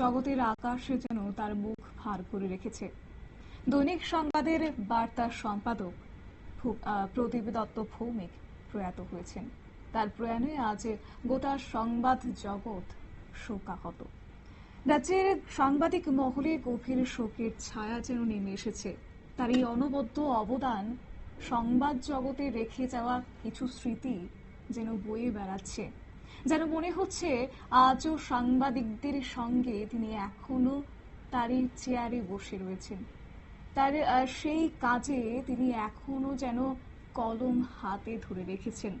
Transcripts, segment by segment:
জগতের আকাশে যেন তার মুখ ভার করে রেখেছে। দৈনিক সংবাদের বার্তা সম্পাদক প্রদীপ দত্ত ভৌমিক প্রয়াত হয়েছেন। তার প্রয়াণে আজ গোটা সংবাদ জগৎ শোকাহত। রাজ্যের সাংবাদিক মহলে গভীর শোকের ছায়া যেন নেমে এসেছে। তার এই অনবদ্য অবদান সংবাদ জগতে রেখে যাওয়া কিছু স্মৃতি যেন বয়ে বেড়াচ্ছে। যেন মনে হচ্ছে আজও সাংবাদিকদের সঙ্গে তিনি এখনও তারই চেয়ারে বসে রয়েছেন। তার সেই কাজে তিনি এখনও যেন কলম হাতে ধরে রেখেছেন।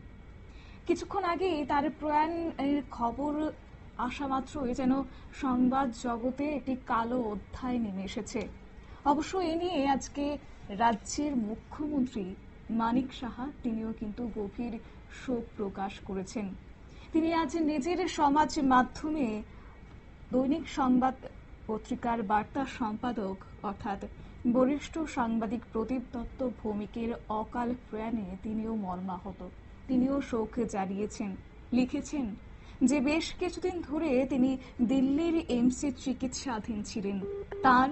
কিছুক্ষণ আগে তার প্রয়াণের খবর আসা মাত্রই যেন সংবাদ জগতে একটি কালো অধ্যায় নেমে এসেছে। অবশ্য এ নিয়ে আজকে রাজ্যের মুখ্যমন্ত্রী মানিক সাহা তিনিও কিন্তু গভীর শোক প্রকাশ করেছেন। তিনি আজ নিজের সমাজ মাধ্যমে দৈনিক সংবাদ পত্রিকার বার্তা সম্পাদক, অর্থাৎ বরিষ্ঠ সাংবাদিক প্রদীপ দত্ত ভৌমিকের অকাল প্রয়াণে তিনিও মর্মাহত। তিনিও শোক জানিয়েছেন, লিখেছেন যে বেশ কিছুদিন ধরে তিনি দিল্লির এমসি চিকিৎসাধীন ছিলেন। তার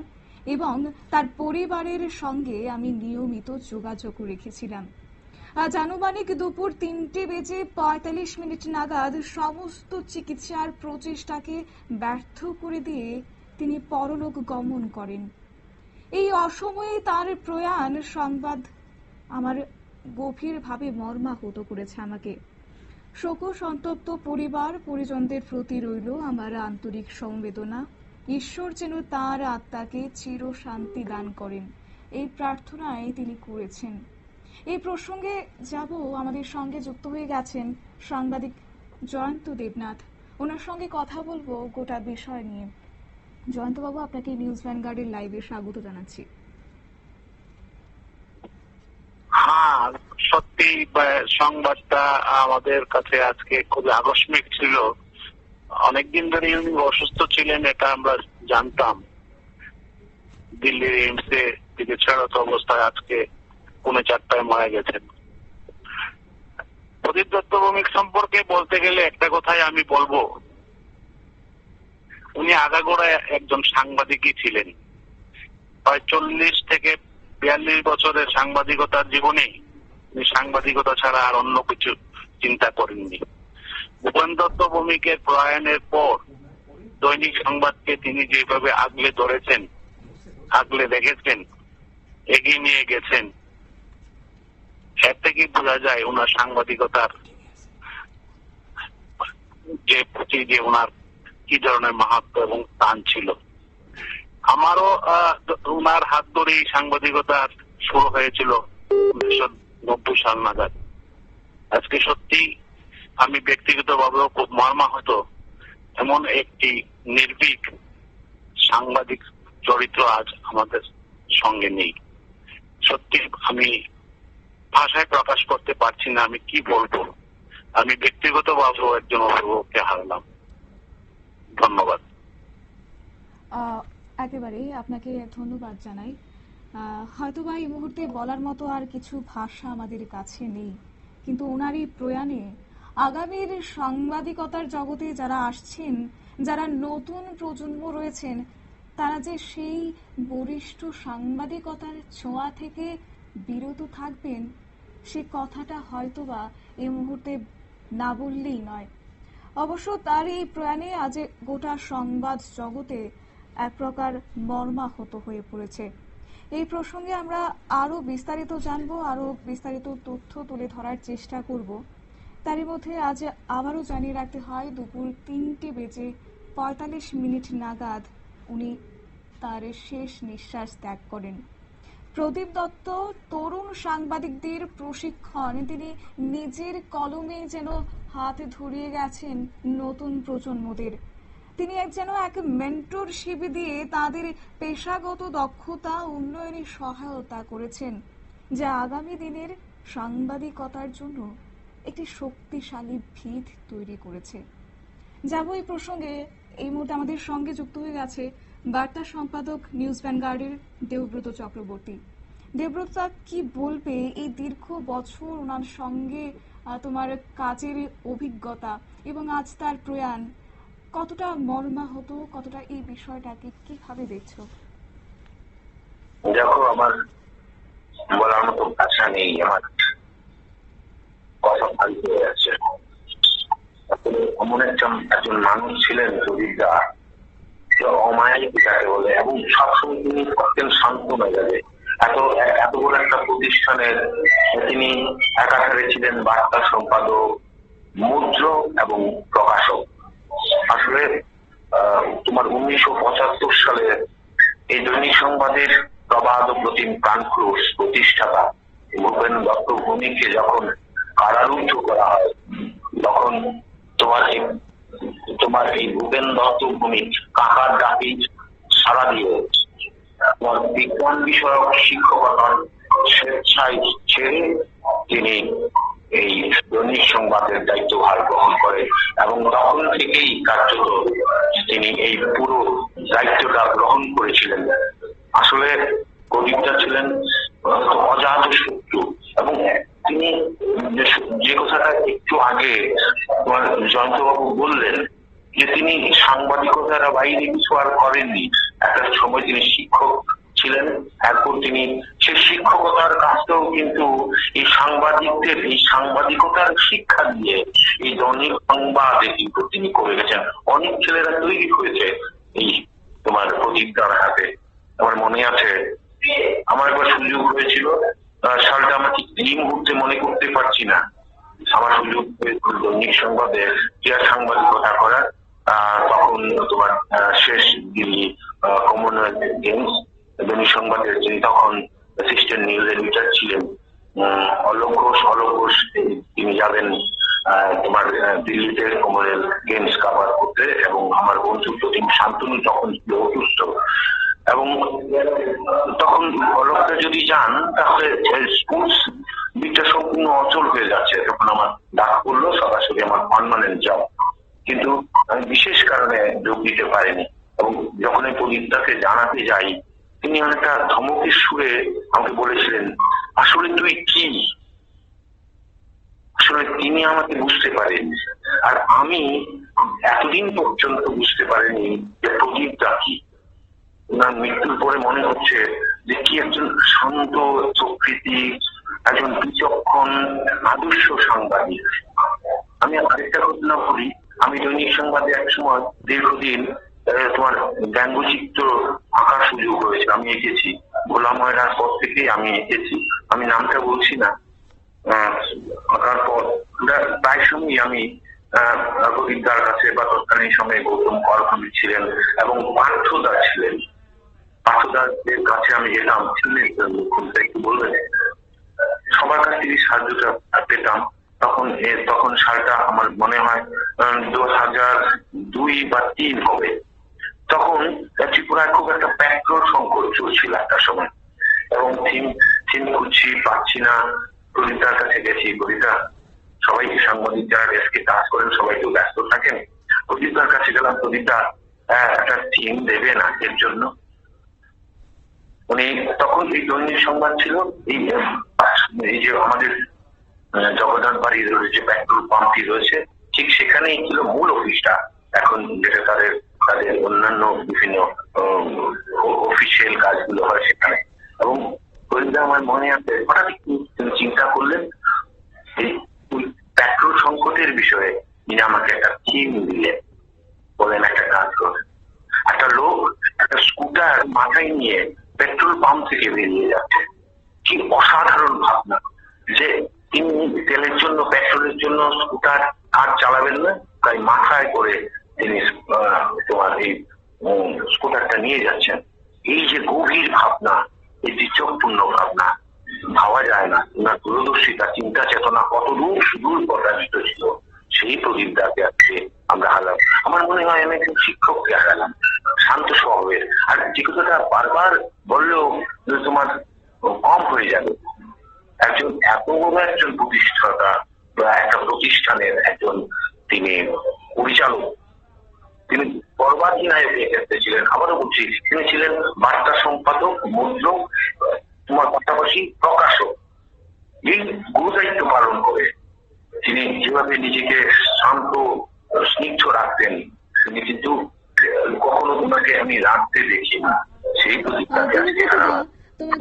এবং তার পরিবারের সঙ্গে আমি নিয়মিত যোগাযোগ রেখেছিলাম। আজ আনুমানিক দুপুর তিনটে বেজে পঁয়তাল্লিশ মিনিট নাগাদ সমস্ত চিকিৎসার প্রচেষ্টাকে ব্যর্থ করে দিয়ে তিনি পরলোক গমন করেন। এই অসময়ে তার প্রয়াণ সংবাদ আমার গভীরভাবে মর্মাহত করেছে আমাকে। শোক সন্তপ্ত পরিবার, পরিজনদের প্রতি রইল আমার আন্তরিক সমবেদনা ঈশ্বর যেন তার আত্মাকে চির শান্তি দান করেন। এই প্রার্থনায় তিনি করেছেন। এই প্রসঙ্গে যাব আমাদের সঙ্গে যুক্ত হয়ে গেছেন সাংবাদিক জয়ন্ত দেবনাথ। ওনার সঙ্গে কথা বলব গোটা বিষয় নিয়ে। জয়ন্তবাবু, আপনাকে নিউজ ভ্যানগার্ডের লাইভে স্বাগত জানাচ্ছি। হ্যাঁ সত্যি সংবাদটা আমাদের কাছে আজকে খুবই আকস্মিক ছিল। অনেকদিন ধরে উনি অসুস্থ ছিলেন, এটা আমরা জানতাম। দিল্লির এইমসে চিকিৎসারত অবস্থায় আজকে পুনে চারটায় মারা গেছেন। প্রদীপ দত্ত ভৌমিক সম্পর্কে বলতে গেলে একটা কথাই আমি বলব। উনি আগাগোড়া একজন সাংবাদিকই ছিলেন। প্রায় চল্লিশ থেকে বিয়াল্লিশ বছরের সাংবাদিকতার জীবনে উনি সাংবাদিকতা ছাড়া আর অন্য কিছু চিন্তা করেননি। ভূপেন দত্ত ভৌমিকের প্রয়াণের পর দৈনিক সংবাদকে তিনি যেভাবে আগলে ধরেছেন, আগলে রেখেছেন, এগিয়ে নিয়ে গেছেন এর থেকে বোঝা যায় ওনার সাংবাদিকতার যে প্রতি যে ওনার কি ধরনের মাহাত্ম এবং স্থান ছিল। আমারও ওনার হাত ধরেই সাংবাদিকতা শুরু হয়েছিল উনিশশো নব্বই সাল নাগাদ। আজকে সত্যি আমি ব্যক্তিগতভাবেও খুব মর্মাহত এমন একটি নির্ভীক সাংবাদিক চরিত্র আজ আমাদের সঙ্গে নেই। সত্যি আমি ভাষায় প্রকাশ করতে পারছি না আমি কি বলব? আমি ব্যক্তিগতভাবেও একজন অভিভাবককে হারালাম। ধন্যবাদ। একেবারেই আপনাকে ধন্যবাদ জানাই। আহ, হয়তোবা এই মুহূর্তে বলার মতো আর কিছু ভাষা আমাদের কাছে নেই কিন্তু ওনার এই প্রয়াণে আগামীর সাংবাদিকতার জগতে যারা আসছেন যারা নতুন প্রজন্ম রয়েছেন তারা যে সেই বরিষ্ঠ সাংবাদিকতার ছোঁয়া থেকে বিরত থাকবেন সে কথাটা হয়তোবা এই মুহূর্তে না বললেই নয়। অবশ্য তার এই প্রয়াণে আজ গোটা সংবাদ জগতে এক প্রকার মর্মাহত হয়ে পড়েছে। এই প্রসঙ্গে আমরা আরও বিস্তারিত জানব আরও বিস্তারিত তথ্য তুলে ধরার চেষ্টা করব। তারই মধ্যে আজ আবারও জানিয়ে রাখতে হয়, দুপুর তিনটে বেজে পঁয়তাল্লিশ মিনিট নাগাদ উনি তার শেষ নিঃশ্বাস ত্যাগ করেন। প্রদীপ দত্ত, তরুণ সাংবাদিকদের প্রশিক্ষণ। তিনি নিজের কলমে যেন হাত ধরিয়ে গেছেন নতুন প্রজন্মদের। তিনি এক যেন এক মেন্টরশিপ দিয়ে তাদের পেশাগত দক্ষতা, উন্নয়নে সহায়তা করেছেন, যা আগামী দিনের সাংবাদিকতার জন্য একটি শক্তিশালী ভিত তৈরি করেছে। যাব এই প্রসঙ্গে, এই মুহূর্তে আমাদের সঙ্গে যুক্ত হয়ে গেছে বার্তা সম্পাদক নিউজ ভ্যানগার্ডের দেবব্রত চক্রবর্তী। দেবব্রত কি বলবে? এই দীর্ঘ বছর ওনার সঙ্গে তোমার কাজের অভিজ্ঞতা এবং আজ তার প্রয়াণ, কতটা মর্মাহত, কতটা এই বিষয়টাকে কীভাবে দেখছ? দেখো, আমার বলার মতো ভাষা নেই, আমার কথা ফালতু হয়ে আসলে এমন একটা একজন মানুষ ছিলেন প্রদীপদা অমায়িক যাকে বলে, এবং সবসময় তিনি থাকতেন শান্ত মেজাজে এত এত বড় একটা প্রতিষ্ঠানের তিনি একাধারে ছিলেন বার্তা সম্পাদক, মুদ্র এবং প্রকাশক। আসলে তোমার উনিশশো পঁচাত্তর সালে এই দৈনিক সংবাদের প্রবাদ প্রতিম প্রাণক্রোশ প্রতিষ্ঠাতা ভূপেন দত্ত ভূমিকে যখন কারারুদ্ধ করা হয়, তখন তোমার তোমার এই ভূপেন দত্ত ভূমি কাকার ডাকি সারা দিয়ে তোমার বিজ্ঞান বিষয়ক শিক্ষকতার স্বেচ্ছায় ছেড়ে তিনি এই দৈনিক সংবাদের দায়িত্বভার গ্রহণ করে এবং তখন থেকেই কার্যত তিনি এই পুরো দায়িত্বটা গ্রহণ করেছিলেন। আসলে কবিতা ছিলেন অজাত শত্রু এবং তিনি যে- কথাটা একটু আগে জয়ন্তবাবু বললেন, যে তিনি সাংবাদিকতার বাইরে কিছু আর করেননি। একটা সময় তিনি শিক্ষক ছিলেন, এরপর তিনি সে শিক্ষকতার কাজটাও কিন্তু এই সাংবাদিকদের, এই সাংবাদিকতার শিক্ষা দিয়ে এই দৈনিক সংবাদে কিন্তু তিনি করে গেছেন। অনেক ছেলেরা তৈরি হয়েছে এই তোমার প্রদীপদার হাতে। আমার মনে আছে, আমার একবার সুযোগ হয়েছিল সালটা আমার ঠিক এই মুহূর্তে মনে করতে পারছি না। আমার সুযোগ দৈনিক সংবাদে ক্রীড়া সাংবাদিকতা করার তখন তোমার শেষ আহ, কমনওয়েলথ গেমস দৈনিক সংবাদের যিনি তখন অ্যাসিস্ট্যান্ট নিউজ এডিটর ছিলেন অলোক ঘোষ অলোক ঘোষ তিনি- যাবেন তোমার দিল্লিতে কমনওয়েলথ গেমস কাভার করতে এবং আমার বন্ধু প্রতিম শান্তনু তখন ছিল অসুস্থ এবং তখন অলোকটা যদি যান, তাহলে স্পোর্টস দিকটা সম্পূর্ণ অচল হয়ে যাচ্ছে। তখন আমার ডাক পড়ল, সরাসরি আমার পার্মানেন্ট জব কিন্তু আমি বিশেষ কারণে যোগ দিতে পারিনি। এবং যখন এই প্রদীপটাকে জানাতে যাই, তিনি অনেকটা ধমকের সুরে আমাকে বলেছিলেন, আসলে তুই কি? আসলে তিনি আমাকে বুঝতে পারেন আর আমি এতদিন পর্যন্ত বুঝতে পারিনি যে প্রদীপটা কি। ওনার মৃত্যুর পরে মনে হচ্ছে যে কি একজন শান্ত প্রকৃতি একজন বিচক্ষণ, আদর্শ সাংবাদিক। আমি আরেকটা ঘটনা বলি। আমি দৈনিক সংবাদে এক সময় দীর্ঘদিন তোমার ব্যঙ্গচিত্র আঁকার সুযোগ হয়েছে। আমি এঁকেছি। গোলাম ময়নার পর থেকেই আমি এঁকেছি। আমি নামটা বলছি না। আঁকার পর প্রা- প্রায় সময়ই আমি গোবিন্দার কাছে বা তৎকালীন সময়ে গৌতম করকবি ছিলেন এবং পার্থদা ছিলেন। পার্থদাদের কাছে আমি যেতাম ছিলেন মুখ্যমন্ত্রী একটু বলবেন? সবার কাছ থেকে সাহায্যটা পেতাম। তখন তখন সালটা আমার মনে হয় দু হাজার দুই বা তিন হবে। তখন ত্রিপুরায় খুব একটা পেট্রোল সংকট চলছিল একটা সময়। এবং থিম থিম খুঁজছি পাচ্ছি না। কবিতার কাছে গেছি কবিতা সবাই সাংবাদিক যারা ডেস্কে কাজ করেন সবাই তো ব্যস্ত থাকেন। কবিতার কাছে গেলাম কবিতা আহ, একটা থিম দেবেন আজকের জন্য। উনি তখন এই দৈনিক সংবাদ ছিল, এই যে আমাদের জগন্নাথ বাড়ির যে পেট্রোল পাম্পটি রয়েছে, ঠিক সেখানেই ছিল মূল অফিসটা। এখন যেটা তাদের তাদের অন্যান্য বিভিন্ন অফিসিয়াল কাজগুলো হয় সেখানে। এবং গোয়েন্দা আমার মনে আছে, হঠাৎ তিনি চিন্তা করলেন এই পেট্রোল সংকটের বিষয়ে তিনি আমাকে একটা থিম দিলেন, বলেন একটা কাজ করে একটা লোক একটা স্কুটার মাথায় নিয়ে পেট্রোল পাম্প থেকে বেরিয়ে যাচ্ছে। কি অসাধারণ ভাবনা যে তিনি তেলের জন্য পেট্রোলের জন্য স্কুটার আর চালাবেন না তাই মাথায় করে তিনি আহ, তোমার এই উম, স্কুটারটা নিয়ে যাচ্ছেন এই যে গভীর ভাবনা এই বিচক্ষণ ভাবনা ভাবা যায় না ওনার দূরদর্শিতা চিন্তা চেতনা কত দূর সুদূর প্রকাশিত ছিল সেই প্রদীপদাকে আজকে আমরা হারালাম আমার মনে হয় আমি একজন শিক্ষককে হারালাম শান্ত স্বভাবের আর যে কথাটা বারবার বললেও যে তোমার কম হয়ে যাবে। একজন এত বড় একজন প্রতিষ্ঠাতা বা একটা প্রতিষ্ঠানের একজন তিনি পরিচালক তিনি পর্বাধিনায়ক এক্ষেত্রে ছিলেন আবারও বলছি তিনি ছিলেন বার্তা সম্পাদক মুদ্রক তোমার পাশাপাশি প্রকাশক। এই গুরুদায়িত্ব পালন করে তিনি যেভাবে নিজেকে শান্ত স্নিগ্ধ রাখতেন তিনি কিন্তু কখনো তোমাকে আমি রাখতে দেখি না। সেই আজকে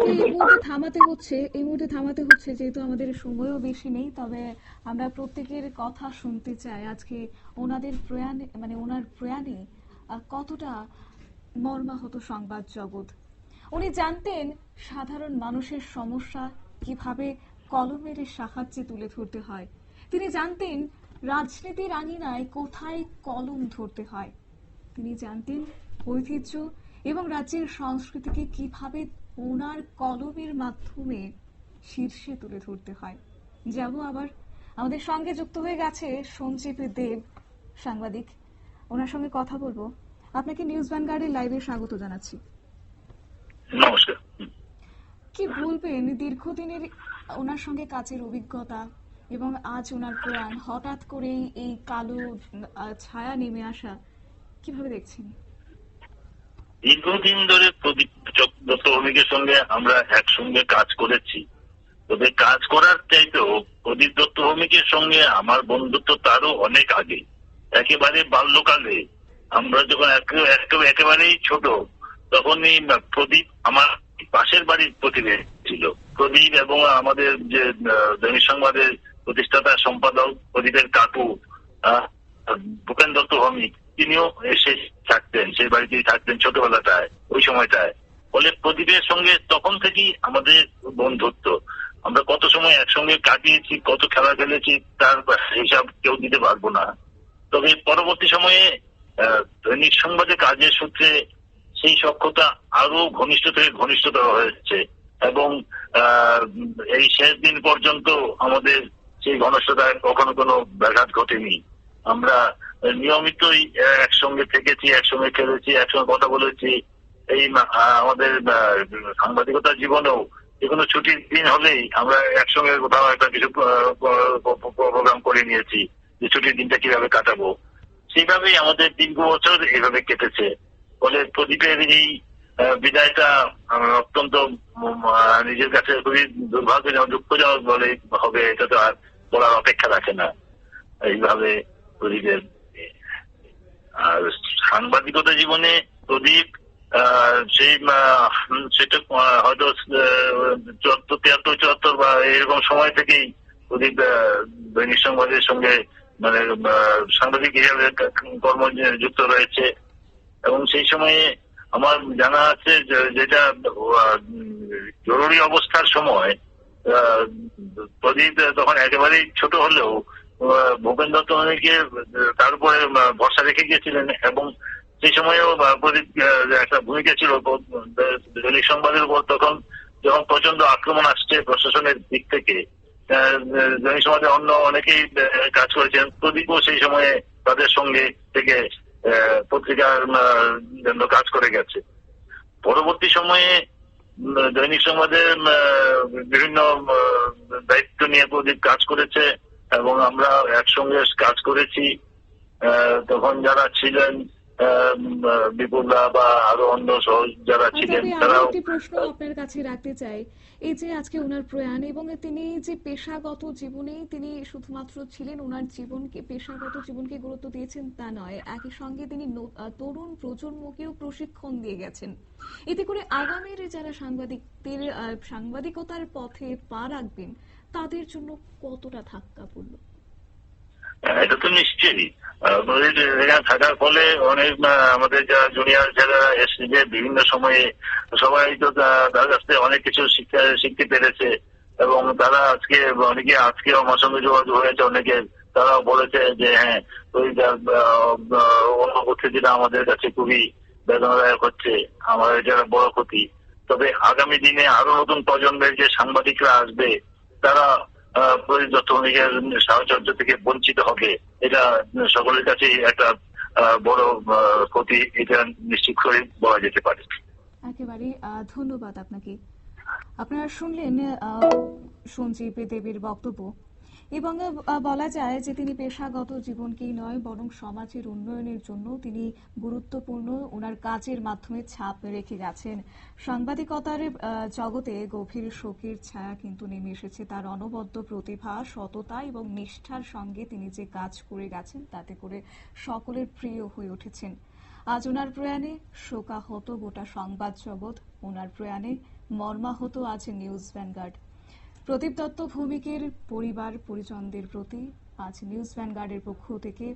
এই মুহূর্তে থামাতে হচ্ছে এই মুহূর্তে থামাতে হচ্ছে যেহেতু আমাদের সময়ও বেশি নেই তবে আমরা প্রত্যেকের কথা শুনতে চাই। আজকে ওনাদের প্রয়াণে মানে ওনার প্রয়াণে কতটা মর্মাহত সংবাদ জগৎ? উনি জানতেন সাধারণ মানুষের সমস্যা কীভাবে কলমের সাহায্যে তুলে ধরতে হয়। তিনি জানতেন রাজনীতির আঙিনায় কোথায় কলম ধরতে হয়। তিনি জানতেন ঐতিহ্য এবং রাজ্যের সংস্কৃতিকে কীভাবে ওনার কলমের মাধ্যমে শীর্ষে তুলে ধরতে হয়। যাব আবার। আমাদের সঙ্গে যুক্ত হয়ে গেছে সঞ্জীব দেব সাংবাদিক। ওনার সঙ্গে কথা বলব। আপনাকে নিউজ ভ্যানগার্ডের লাইভে স্বাগত জানাচ্ছি। নমস্কার। কি বলবেন দীর্ঘদিনের ওনার সঙ্গে কাজের অভিজ্ঞতা এবং আজ ওনার প্রয়াণ হঠাৎ করেই এই কালো ছায়া নেমে আসা কীভাবে দেখছেন? দীর্ঘদিন ধরে প্রদীপ ভৌমিকের সঙ্গে আমরা একসঙ্গে কাজ করেছি। তবে কাজ করার চাইতেও প্রদীপ দত্ত ভৌমিকের সঙ্গে আমার বন্ধুত্ব তারও অনেক আগে। একেবারে বাল্যকালে আমরা যখন একে- একে- একেবারেই ছোট, তখনই প্রদীপ আমার পাশের বাড়ির প্রতিবেশী ছিল। প্রদীপ এবং আমাদের যে দৈনিক সংবাদের প্রতিষ্ঠাতা সম্পাদক প্রদীপের কাকু ভূপেন দত্ত ভৌমিক তিনিও এসে থাকতেন, সেই বাড়িতেই থাকতেন, ছোটবেলাটায়, ওই সময়টায়। ফলে প্রদীপের সঙ্গে তখন থেকেই আমাদের বন্ধুত্ব। আমরা কত সময় একসঙ্গে কাটিয়েছি, কত খেলা খেলেছি, তার হিসাব কেউ দিতে পারব না। তবে পরবর্তী সময়ে দৈনিক সংবাদে কাজের সূত্রে সেই সক্ষতা আরও ঘনিষ্ঠ থেকে ঘনিষ্ঠতর হয়েছে এবং এই শেষ দিন পর্যন্ত আমাদের সেই ঘনিষ্ঠতায় কখনো কোনো ব্যাঘাত ঘটেনি। আমরা নিয়মিতই একসঙ্গে থেকেছি, একসঙ্গে খেলেছি, একসঙ্গে কথা বলেছি। এই আমাদের সাংবাদিকতা জীবনেও যে কোনো ছুটির দিন হলেই আমরা একসঙ্গে কোথাও একটা কিছু প্রোগ্রাম করে নিয়েছি যে ছুটির দিনটা কীভাবে কাটাবো। সেইভাবেই আমাদের দীর্ঘ বছর এইভাবে কেটেছে। ফলে প্রদীপের এই বিদায়টা অত্যন্ত নিজের কাছে খুবই দুর্ভাগ্যজনক, দুঃখজনক বলে হবে। এটা তো আর বলার অপেক্ষা রাখে না। এইভাবে প্রদীপের সাংবাদিকতা জীবনে প্রদীপ সেই সেটা হয়তো চুয়াত্তর, তিয়াত্তর, চুয়াত্তর বা এরকম সময় থেকেই প্রদীপ দৈনিক সংবাদের সঙ্গে মানে সাংবাদিক হিসাবে কর্ম যুক্ত রয়েছে। এবং সেই সময়ে আমার জানা আছে যেটা জরুরি অবস্থার সময় প্রদীপ তখন একেবারেই ছোট হলেও ভূপেন দত্ত অনেকে তার উপরে ভরসা রেখে গিয়েছিলেন এবং সেই সময়েও প্রদীপ একটা ভূমিকা ছিল দৈনিক সংবাদের উপর তখন যখন প্রচণ্ড আক্রমণ আসছে প্রশাসনের দিক থেকে দৈনিক সমাজে অন্য অনেকেই কাজ করেছেন। প্রদীপও সেই সময়ে তাদের সঙ্গে থেকে পত্রিকার জন্য কাজ করে গেছে। পরবর্তী সময়ে দৈনিক আহ, বিভিন্ন দায়িত্ব নিয়ে প্রদীপ কাজ করেছে। এবং আমরা একসঙ্গে কাজ করেছি। তখন যারা ছিলেন বিপুলদা বা আরও অন্য যারা ছিলেন তারাও একটি প্রশ্ন আপনার কাছে রাখতে চাই। এই যে আজকে ওনার প্রয়াণ এবং তিনি যে পেশাগত জীবনেই তিনি শুধুমাত্র ছিলেন ওনার জীবনকে পেশাগত জীবনকে গুরুত্ব দিয়েছেন তা নয় একই সঙ্গে তিনি তরুণ প্রজন্মকেও প্রশিক্ষণ দিয়ে গেছেন। এতে করে আগামীর যারা সাংবাদিকদের সাংবাদিকতার পথে পা রাখবেন তাদের জন্য কতটা ধাক্কা পড়ল? হ্যাঁ, এটা তো নিশ্চয়ই। থাকার ফলে অনেক আমাদের যারা জুনিয়র যারা এসেছে বিভিন্ন সময়ে সবাই তো তার কাছ থেকে অনেক কিছু শিখতে পেরেছে এবং তারা আজকে অনেকে আজকে আমার সঙ্গে যোগাযোগ হয়েছে অনেকে তারাও বলেছে যে হ্যাঁ ওই অনুপস্থিতিটা আমাদের কাছে খুবই বেদনাদায়ক হচ্ছে আমাদের যারা বড় ক্ষতি। তবে আগামী দিনে আরও নতুন প্রজন্মের যে সাংবাদিকরা আসবে তারা নিজের সাহচর্য থেকে বঞ্চিত হবে। এটা সকলের কাছে একটা বড় ক্ষতি, এটা নিশ্চিত করে বলা যেতে পারে। একেবারে ধন্যবাদ আপনাকে। আপনারা শুনলেন সঞ্জীব দেবীর বক্তব্য। এবং বলা যায় যে তিনি পেশাগত জীবনকেই নয়, বরং সমাজের উন্নয়নের জন্য তিনি গুরুত্বপূর্ণ ওনার কাজের মাধ্যমে ছাপ রেখে গেছেন। সাংবাদিকতার জগতে গভীর শোকের ছায়া কিন্তু নেমে এসেছে। তার অনবদ্য প্রতিভা, সততা এবং নিষ্ঠার সঙ্গে তিনি যে কাজ করে গেছেন, তাতে করে সকলের প্রিয় হয়ে উঠেছেন। আজ ওনার প্রয়াণে শোকাহত গোটা সংবাদ জগৎ। ওনার প্রয়াণে মর্মাহত আছে নিউজ ভ্যানগার্ড। প্রদীপ দত্ত ভৌমিকের পরিবার পরিজনদের প্রতি আজ নিউজ ভ্যানগার্ডের পক্ষ থেকে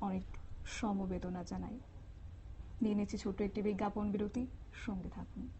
অনেক সমবেদনা জানাই। নিয়ে নিচ্ছি ছোট্ট একটি বিজ্ঞাপন বিরতি। সঙ্গে থাকুন।